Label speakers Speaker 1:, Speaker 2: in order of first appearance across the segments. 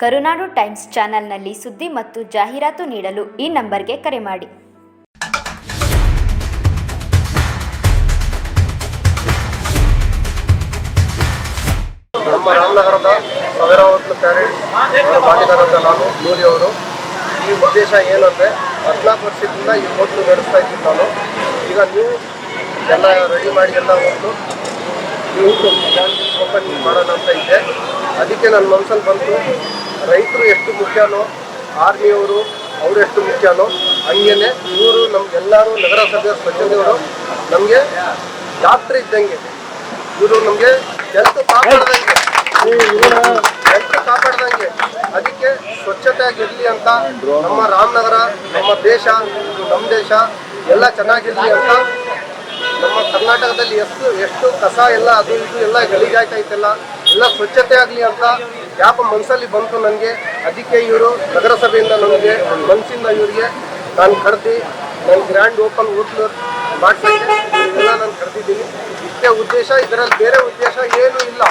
Speaker 1: ಕರುನಾಡು times ಚಾನೆಲ್ನಲ್ಲಿ ಸುದ್ದಿ ಮತ್ತು ಜಾಹೀರಾತು ನೀಡಲು ಈ ನಂಬರ್ಗೆ ಕರೆ ಮಾಡಿ.
Speaker 2: ನಮ್ಮ ರಾಮನಗರದ ಸಾವಿರಾವತ್ತು ಪ್ಯಾರೇಡ್ ಮಾಡಿದಾರಂತ ನಾನು ಮೋದಿ ಅವರು. ಈ ಉದ್ದೇಶ ಏನಂದರೆ ಹದಿನಾಲ್ಕು ವರ್ಷದಿಂದ ಈ ಹೋಟ್ಲು ನಡೆಸ್ತಾ ಇದ್ದೀನಿ ನಾನು. ಈಗ ನೀವು ಎಲ್ಲ ರೆಡಿ ಮಾಡಿ ಎಲ್ಲ ಹೋಗ್ತು ನೀವು ಓಪನ್ ಮಾಡೋಣ ಅಂತ ಇದೆ. ಅದಕ್ಕೆ ನನ್ನ ಮನಸ್ಸಲ್ಲಿ ಬಂತು. ರೈತರು ಎಷ್ಟು ಮುಖ್ಯನೋ, ಆರ್ಮಿಯವರು ಅವರು ಎಷ್ಟು ಮುಖ್ಯನೋ, ಹಂಗೇನೆ ಇವರು ನಮ್ಗೆಲ್ಲರೂ ನಗರಸಭೆ ಸ್ವಚ್ಛತೆಯವರು ನಮಗೆ ಜಾತ್ರೆ ಇದ್ದಂಗೆ. ಇವರು ನಮಗೆ ಹೆಲ್ತ್ ಕಾಪಾಡ್ದಂಗೆ. ಹೆಲ್ತ್ ಕಾಪಾಡ್ದಂಗೆ. ಅದಕ್ಕೆ ಸ್ವಚ್ಛತೆಯಾಗಿರಲಿ ಅಂತ ನಮ್ಮ ರಾಮನಗರ, ನಮ್ಮ ದೇಶ ನಮ್ಮ ದೇಶ ಎಲ್ಲ ಚೆನ್ನಾಗಿರಲಿ ಅಂತ ನಮ್ಮ ಕರ್ನಾಟಕದಲ್ಲಿ ಎಷ್ಟು ಎಷ್ಟು ಕಸ ಎಲ್ಲ ಅದು ಇದು ಎಲ್ಲ ಗಲೀಜಾಯ್ತೈತೆಲ್ಲ, ಎಲ್ಲ ಸ್ವಚ್ಛತೆ ಆಗಲಿ ಅಂತ ಯಾಪ ಮನಸ್ಸಲ್ಲಿ ಬಂತು ನನಗೆ. ಅದಕ್ಕೆ ಇವರು ನಗರಸಭೆಯಿಂದ ನನಗೆ ಮನಸ್ಸಿಂದ ಇವರಿಗೆ ನಾನು ಕರೆದಿ, ನನ್ನ ಗ್ರ್ಯಾಂಡ್ ಓಪನ್ ಹೋಟ್ಲು ಮಾಡ್ತೀನಿ ನಾನು ಕರೆದಿದ್ದೀನಿ. ಇಷ್ಟೇ ಉದ್ದೇಶ, ಇದರಲ್ಲಿ ಬೇರೆ ಉದ್ದೇಶ ಏನೂ ಇಲ್ಲ.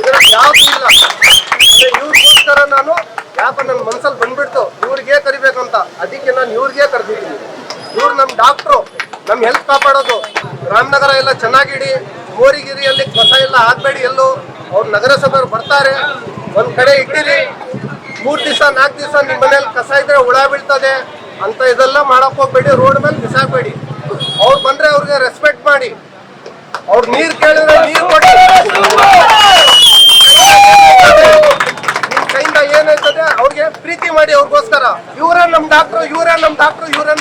Speaker 2: ಇದರಲ್ಲಿ ಯಾವುದೂ ಇಲ್ಲ. ಇವ್ರಿಗೋಸ್ಕರ ನಾನು ಯಾಕೆ ನನ್ನ ಮನಸ್ಸಲ್ಲಿ ಬಂದ್ಬಿಡ್ತು. ಇವ್ರಿಗೆ ಕರಿಬೇಕಂತ ಅದಕ್ಕೆ ನಾನು ಇವ್ರಿಗೆ ಕರೆದಿದ್ದೀನಿ. ಇವ್ರು ನಮ್ಮ ಡಾಕ್ಟ್ರು ನಮ್ಮ ಹೆಲ್ತ್ ಕಾಪಾಡೋದು. ರಾಮನಗರ ಎಲ್ಲ ಚೆನ್ನಾಗಿಡಿ. ಮೋರಿಗಿರಿಯಲ್ಲಿ ಕಸ ಎಲ್ಲ ಹಾಕ್ಬೇಡಿ, ಎಲ್ಲೋ ಅವ್ರು ನಗರಸಭೆಯವ್ರು ಬರ್ತಾರೆ. ಒಂದ್ ಕಡೆ ಇಟ್ಟಿರಿ. ಮೂರ್ ದಿವಸ, ನಾಲ್ಕು ದಿವಸ ನಿಮ್ಮ ಮನೇಲಿ ಕಸ ಇದ್ರೆ ಹುಳ ಬೀಳ್ತದೆ ಅಂತ ಇದೆಲ್ಲ ಮಾಡಕ್ ಹೋಗ್ಬೇಡಿ, ರೋಡ್ ಮೇಲೆ ಬಿಸಾಕ್ಬೇಡಿ. ಅವ್ರು ಬಂದ್ರೆ ಅವ್ರಿಗೆ ರೆಸ್ಪೆಕ್ಟ್ ಮಾಡಿ. ಅವ್ರು ನೀರ್ ಕೇಳಿದ್ರೆ ನೀರ್ ಕೊಡಿ ಕೈಯಿಂದ ಏನಾಯ್ತದೆ, ಅವ್ರಿಗೆ ಪ್ರೀತಿ ಮಾಡಿ ಅವ್ರಿಗೋಸ್ಕರ. ಇವರೇ ನಮ್ ಡಾಕ್ಟ್ರು ಇವರೇ ನಮ್ ಡಾಕ್ಟ್ರು ಇವರೇ